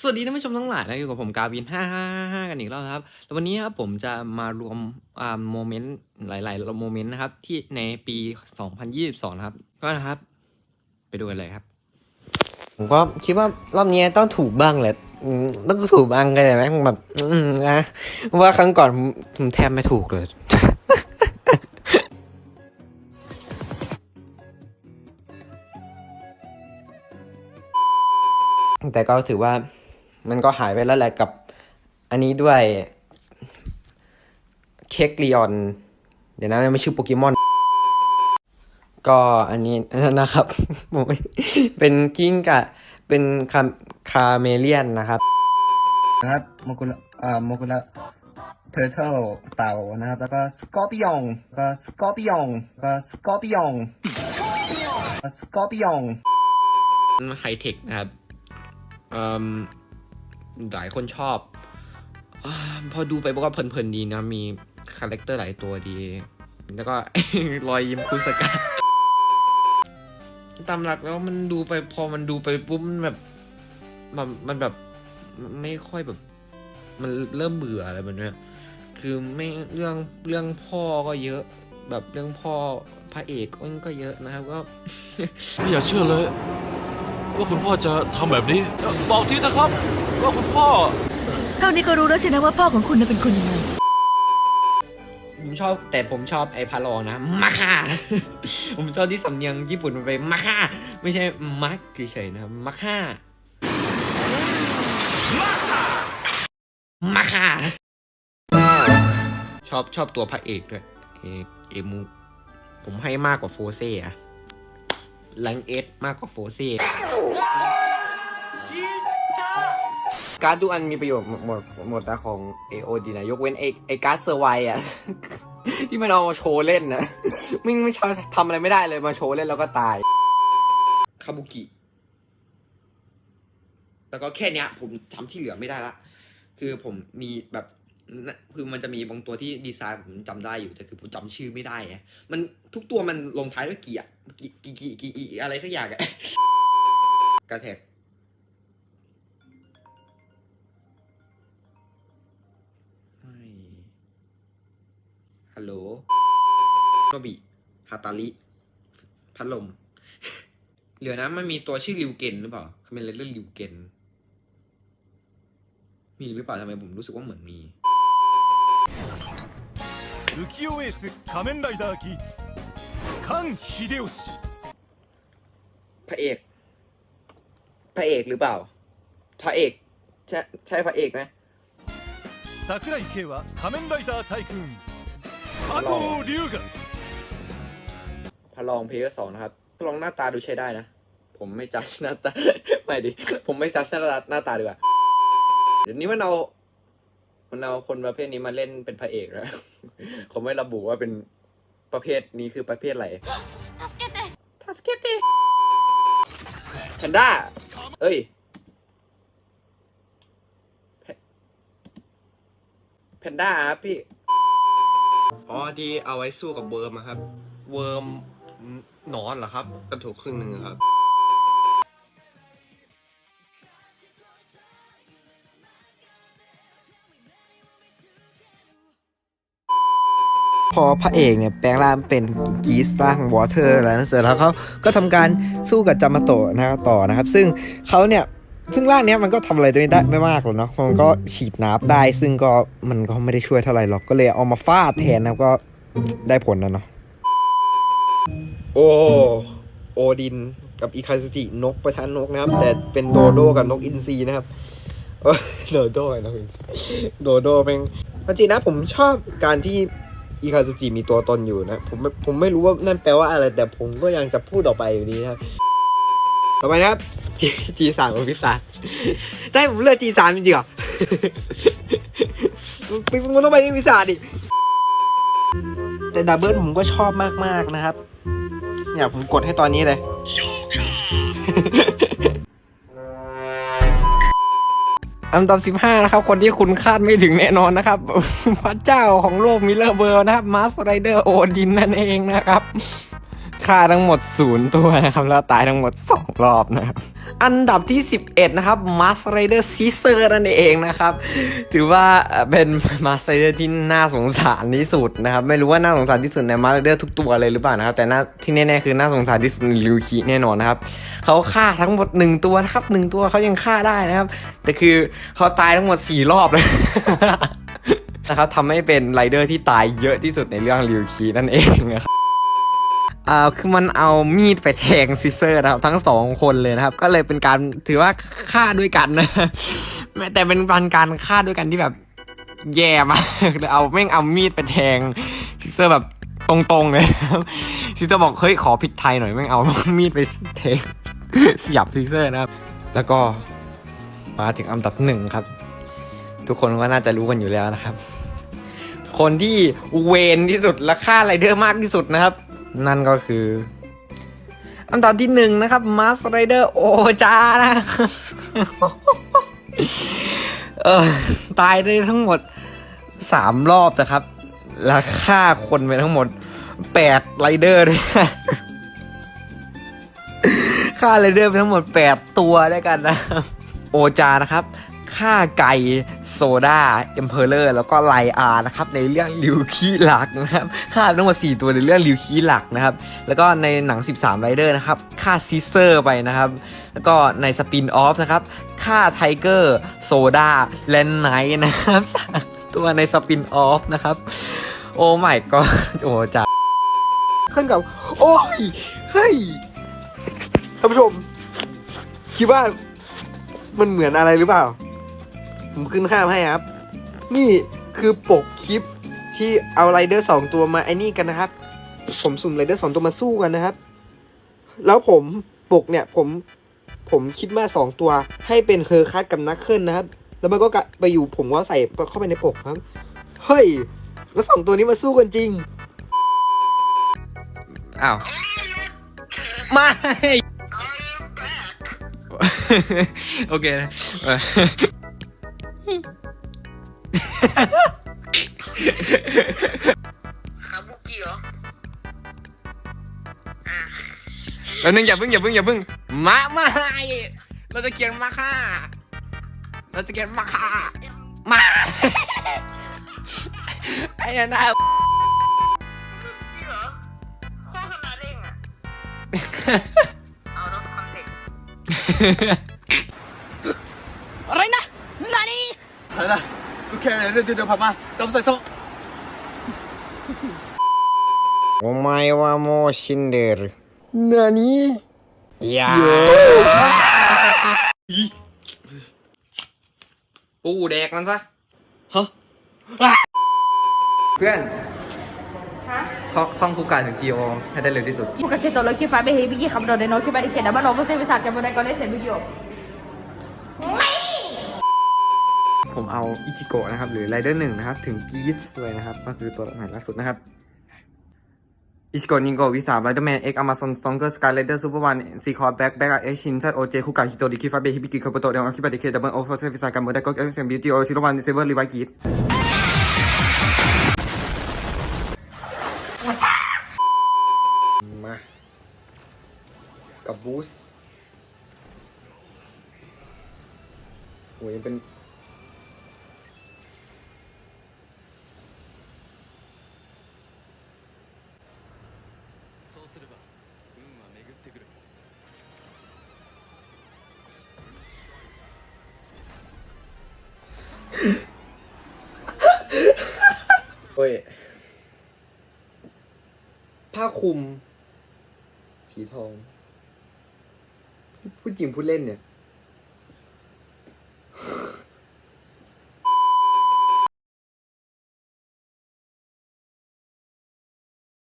สวัสดีท่านผู้ชมทั้งหลายนะอยู่กับผมกาวิน555กันอีกแล้วครับ แล้ววันนี้ครับผมจะมารวมอ่าโมเมนต์หลายๆโมเมนต์นะครับ ที่ในปี 2022 นะครับ ก็นะครับ ไปดูกันเลยครับ ผมก็คิดว่ารอบนี้ต้องถูกบ้างแหละต้องถูกบ้างก็ได้ไหมแบบอืมนะว่าครั้งก่อนผมแทบไม่ถูกเลยแต่ก็ถือว่า มันก็หายไปแล้วแหละกับอันนี้ด้วยเค้กลีออน เดี๋ยวนะมันไม่ชื่อโปเกมอน ก็อันนี้นะครับผมเป็นกิ้งกะเป็นคาคาเมเลียนนะครับนะครับโมกุระอ่าโมกุระเทอร์เทิลเต่านะครับ แล้วก็สกอร์ปิองก็สกอร์ปิองก็สกอร์ปิองสกอร์ปิองไฮเทคนะครับเอ่ม หลายคนชอบอพอดูไปก็เพลินๆดีนะ มีคาแรคเตอร์หลายตัวดี แล้วก็รอยยิ้มคุสกาตามหลักแล้วมันดูไปพอมันดูไปปุ๊บมันแบบมันมันแบบไม่ค่อยแบบ มันเริ่มเบื่ออะไรแบบนี้คือไม่เรื่องเรื่องพ่อก็เยอะ แบบเรื่องพ่อพระเอกก็เยอะนะครับก็ไม่อยากเชื่อเลย ว่าคุณพ่อจะทำแบบนี้ บอกทีเถอะครับ ว่าคุณพ่อ เท่านี้ก็รู้แล้วสินะว่าพ่อของคุณน่ะเป็นคนยังไง ผมชอบแต่ผมชอบไอ้พาลองนะมาค่าผมชอบที่สำเนียงญี่ปุ่นมันไปมาค่าไม่ใช่มักเฉยๆนะครับมาค่ามาค่าชอบชอบตัวพระเอกด้วยเอเอมูผมให้มากกว่าโฟเซ่อะลังเอสมากกว่าโฟเซ่ การ์ดทุกอันมีประโยชน์หมดหมดหมดนะของ AOD นะ ยกเว้นไอไอการ์ดเซอร์ไวอะ ที่มันเอามาโชว์เล่นนะไม่ไม่ชอบทำอะไรไม่ได้เลยมาโชว์เล่นแล้วก็ตาย คาบุกิ แล้วก็แค่เนี้ย ผมจำที่เหลือไม่ได้ละ คือผมมีแบบคือมันจะมีบางตัวที่ดีไซน์ผมจำได้อยู่แต่คือผมจำชื่อไม่ได้ไงมันทุกตัวมันลงท้ายด้วยกี่อะกี่กี่กี่กี่กี่อะไรสักอย่างอะกระแทกฮัลโหลโนบิฮาตาลิ พัดลม เหลือนะมันมีตัวชื่อริวเกนหรือเปล่าคาเมนเลเดอร์ริวเกน มีหรือเปล่าทำไมผมรู้สึกว่าเหมือนมี 浮世エース仮面ライダーギーツ菅秀吉 พระเอก พระเอกหรือเปล่า พระเอก ใช่ใช่พระเอกไหม 桜井慶は仮面ライダータイクーン ถ้าลองถ้าลอเพย์สองนะครับถ้าลองหน้าตาดูใช้ได้นะ ผมไม่จัดหน้าตา ไม่ดิ ผมไม่จัดหน้าตาหน้าตาดีกว่า เดี๋ยวนี้มันเอามันเอาคนประเภทนี้มาเล่นเป็นพระเอกแล้ว ผมไม่ระบุว่าเป็นประเภทนี้คือประเภทอะไรทัสเกตทัสเกติแพนด้า เอ้ยแพนด้าครับพี่ อ๋อที่เอาไว้สู้กับเวิร์มอะครับ เวิร์มหนอนเหรอครับกระถูกครึ่งหนึ่งครับ พอพระเอกเนี่ยแปลงร่างเป็นกีสร่างวอเตอร์แล้วนะเสร็จแล้วเขาก็ทำการสู้กับจามาโตะนะครับต่อนะครับ ซึ่งเขาเนี่ย ซึ่งร่างเนี้ยมันก็ทำอะไรไม่ได้ไม่มากหรอกเนาะ มันก็ฉีดน้ำได้ ซึ่งก็มันก็ไม่ได้ช่วยเท่าไหร่หรอก ก็เลยเอามาฟาดแทนนะครับก็ได้ผลนะเนาะ โอ้ โอดินกับอีคาซจินกประธานนกนะครับ แต่เป็นโดโดกับนกอินทรีนะครับเอ้ยโดโดกับนกอินทรีโดโดเป็นจริงๆนะผมชอบการที่อีคาซจิมีตัวตนอยู่นะ ผมไม่ผมไม่รู้ว่านั่นแปลว่าอะไร แต่ผมก็ยังจะพูดออกไปอยู่ดีนะครับต่อไปนะครับ G สามของพิซซ่าจะให้ผมเลือก G สามจริงๆเหรอมันต้องไปที่พิซซ่าดิ แต่ดับเบิลผมก็ชอบมากๆนะครับ อยากผมกดให้ตอนนี้เลย อันดับ15นะครับ คนที่คุณคาดไม่ถึงแน่นอนนะครับ พระเจ้าของโลกมิเลอร์เบิร์นะครับมาสไรเดอร์โอดินนั่นเองนะครับใฆ่าทั้งหมดศูนย์ตัวนะครับ แล้วตายทั้งหมด 2 รอบนะครับ อันดับที่ 11 นะครับ Mask Rider Caesar นั่นเองนะครับ ถือว่าเป็น Mask Rider ที่น่าสงสารที่สุดนะครับ ไม่รู้ว่าน่าสงสารที่สุดใน Mask Rider ทุกตัวเลยหรือเปล่านะครับ แต่ที่แน่ๆคือน่าสงสารที่สุดในริวคิแน่นอนนะครับเขาฆ่าทั้งหมด 1 ตัวนะครับ 1 ตัวเขายังฆ่าได้นะครับ แต่คือเขาตายทั้งหมด 4 รอบเลยนะครับทำให้เป็นไรเดอร์ที่ตายเยอะที่สุดในเรื่องริวคีนั่นเองนะครับ อ่าคือมันเอามีดไปแทงซิเซอร์นะครับทั้งสองคนเลยนะครับ ก็เลยเป็นการถือว่าฆ่าด้วยกันนะแต่เป็นการฆ่าด้วยกันที่แบบแย่มากเลยเอาแม่งเอามีดไปแทงซิเซอร์แบบตรงๆเลยครับซิเซอร์บอกเฮ้ยขอผิดไทยหน่อยแม่งเอามีดไปแทงเสียบซิเซอร์นะครับ แล้วก็มาถึงอันดับหนึ่งครับ ทุกคนก็น่าจะรู้กันอยู่แล้วนะครับ คนที่เวนที่สุดและฆ่าไรเดอร์มากที่สุดนะครับ นั่นก็คืออันดับที่หนึ่งนะครับมาสไรเดอร์โอจานะเออตายได้ทั้งหมดสามรอบนะครับ แล้วฆ่าคนไปทั้งหมดแปดไรเดอร์ด้วยฆ่าไรเดอร์ไปทั้งหมดแปดตัวด้วยกันนะ โอจานะครับ ฆ่าไก่โซดาเอ็มเพอเรอร์แล้วก็ไลอาร์นะครับในเรื่องริวคีหลักนะครับฆ่าทั้งหมด4ตัวในเรื่องริวคีหลักนะครับแล้วก็ในหนัง 13ไรเดอร์นะครับฆ่าซิเซอร์ไปนะครับแล้วก็ในสปินออฟนะครับฆ่าไทเกอร์โซดาแลนไนท์นะครับสามตัวในสปินออฟนะครับโอ้ไม่ก็โอ้จ้าขึ้นกับโอ้ยเฮ้ยท่านผู้ชมคิดว่ามันเหมือนอะไรหรือเปล่า ผมขึ้นข้ามให้ครับ นี่คือปกคลิปที่เอาไรเดอร์สองตัวมาไอ้นี่กันนะครับ ผมสุ่มไรเดอร์สองตัวมาสู้กันนะครับ แล้วผมปกเนี่ยผมผมคิดมาสองตัวให้เป็นเคอร์คัสกับนักเคิลนะครับ แล้วมันก็กะไปอยู่ผมว่าใส่เข้าไปในปกครับ เฮ้ย แล้วสองตัวนี้มาสู้กันจริง อ้าว ไม่ โอเคนะ เออขาบุกี้เหรอแล้วนึงอย่าเพิ่งอย่าเพิ่งอย่าเพิ่งมาไม่เราจะเขียนมาค่าเราจะเขียนมาค่ามาไอ้น่าจริงเหรอโคตรขนาดเองอะ out of context อะไรนะ นานี่ お前はもう死んでる。何いやปูแดกมันซะ ฮะ เพื่อนท่องท่องคูกาถึง GO ให้ได้เร็วที่สุด Porque que todo lo que fa be hebi ki khamdo de no ke bari ke da ba no se bisa ke mo de ko le se video ผมเอาอิจิโกะนะครับ หรือไรเดอร์หนึ่งนะครับ ถึงกีสเลยนะครับ ก็คือตัวใหม่ล่าสุดนะครับอิจิโกะนิงโกวิสาไรเดอร์แมนเอ็กอมาซอนซองเกอร์สกายไรเดอร์ซูเปอร์วันซีคอร์แบ็กแบ็กเอชินซัตโอเจคุกาฮิโตริคิฟาเบฮิบิกิคาโปโตเดลคิบะดิเคดับเบิลโอเฟอร์เซฟิสากันโมดะก็เอ็กเซมบิวตี้โอซิโรวันเซเวอร์รีไวกีดมา กับบูสโอ้ยยังเป็น เฮ้ยผ้าคลุม สีทอง พูดจริงพูดเล่นเนี่ย